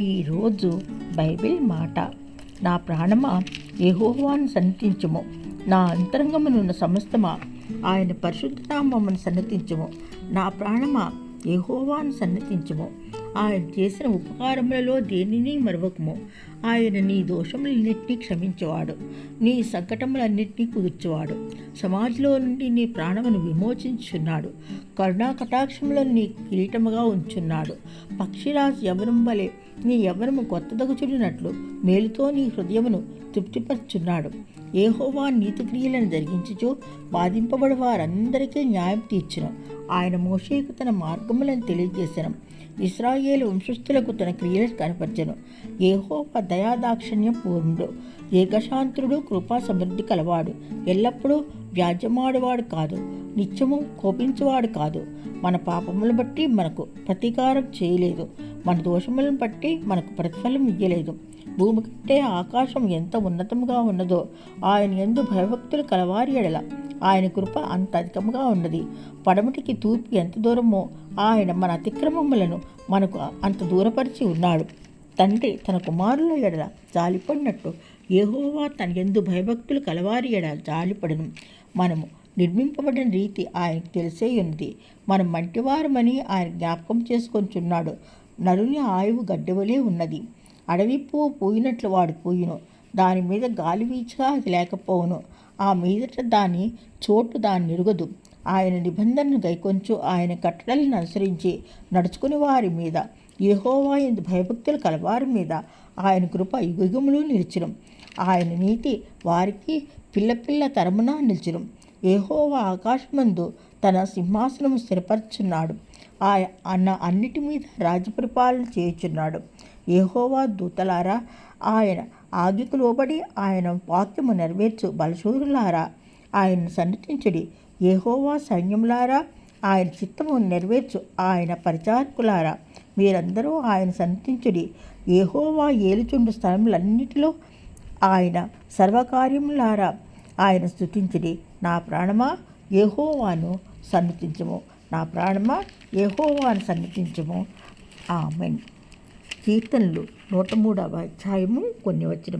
ఈరోజు బైబిల్ మాట. నా ప్రాణమా యహోవాను సన్నతించము నా అంతరంగమునున్న సమస్తమా ఆయన పరిశుద్ధ సన్నతించము. నా ప్రాణమా యహోవాను సన్నతించము. ఆయన చేసిన ఉపకారములలో దేనిని మరవకము. ఆయన నీ దోషములన్నింటినీ క్షమించేవాడు. నీ సంకటములన్నింటినీ కుదుర్చేవాడు. సమాజంలో నుండి నీ ప్రాణమును విమోచించున్నాడు కరుణా కటాక్షములను నీ కిరీటముగా ఉంచున్నాడు. పక్షిరాజు యవనం వలె నీ యవనము కొత్తదగుచుడినట్లు మేలుతో నీ హృదయమును తృప్తిపరుచున్నాడు. ఏహోవా నీతి క్రియలను జరిగించుచు బాధింపబడి వారందరికీ న్యాయం తీర్చును. ఆయన మోషేకు తన మార్గములను తెలియజేసను. ఇస్రాయేలు వంశస్థులకు తన క్రియలను కనపరచను. ఏహోవా దయాదాక్షిణ్యం పూర్ణుడు దీర్ఘశాంతుడు కృపా సమృద్ధి కలవాడు. ఎల్లప్పుడూ వ్యాజ్యమాడువాడు కాదు. నిత్యము కోపించువాడు కాదు. మన పాపములను బట్టి మనకు ప్రతీకారం చేయలేదు. మన దోషములను బట్టి మనకు ప్రతిఫలం ఇయ్యలేదు. భూమి కంటే ఆకాశం ఎంత ఉన్నతముగా ఉన్నదో ఆయన ఎందు భయభక్తులు కలవారి ఎడల ఆయన కృప అంత అధికముగా ఉన్నది. పడమటికి తూర్పు ఎంత దూరమో ఆయన మన అతిక్రమములను మనకు అంత దూరపరిచి ఉన్నాడు. తండ్రి తన కుమారుల ఎడల జాలిపడినట్టు ఏహోవా తన ఎందు భయభక్తులు కలవారి ఎడల జాలిపడను. మనము నిర్మింపబడిన రీతి ఆయనకు తెలిసే ఉంది మనం మంటివారమని ఆయన జ్ఞాపకం చేసుకొంచున్నాడు నరుని ఆయువు గడ్డవలే ఉన్నది. అడవి పువ్వు పూయినట్లు వాడు పూయును. దాని మీద గాలి వీచగా అది లేకపోవును. ఆ మీదట దాని చోటు దాన్ని నిరుగదు. ఆయన నిబంధనను గైకొంచు ఆయన కట్టడలను అనుసరించి నడుచుకుని వారి మీద యహోవా ఎందు భయభక్తులు కలవారి మీద ఆయన కృప యుగములు నిలిచిరం. ఆయన నీతి వారికి పిల్ల పిల్ల తరమున నిలిచిరం. ఏహోవా ఆకాశమందు తన సింహాసనము స్థిరపరచున్నాడు. ఆయన అన్న అన్నిటి మీద రాజపరిపాలన చేయుచున్నాడు. యెహోవా దూతలారా ఆయన ఆజ్ఞకు లోబడి ఆయన వాక్యము నెరవేర్చు బలశూరులారా ఆయన సన్నతించుడి. యెహోవా సైన్యములారా ఆయన చిత్తము నెరవేర్చు ఆయన పరిచారకులారా మీరందరూ ఆయన సంతించుడి ఏహోవా ఏలుచుండు స్థలములన్నిటిలో ఆయన సర్వకార్యములారా ఆయన స్థుతించుడి నా ప్రాణమా ఏహోవాను సన్నతించము నా ప్రాణమా ఏహోవాను సన్నతించము ఆమెన్. కీర్తనలు నూట మూడవ అధ్యాయము కొన్ని వచ్చిన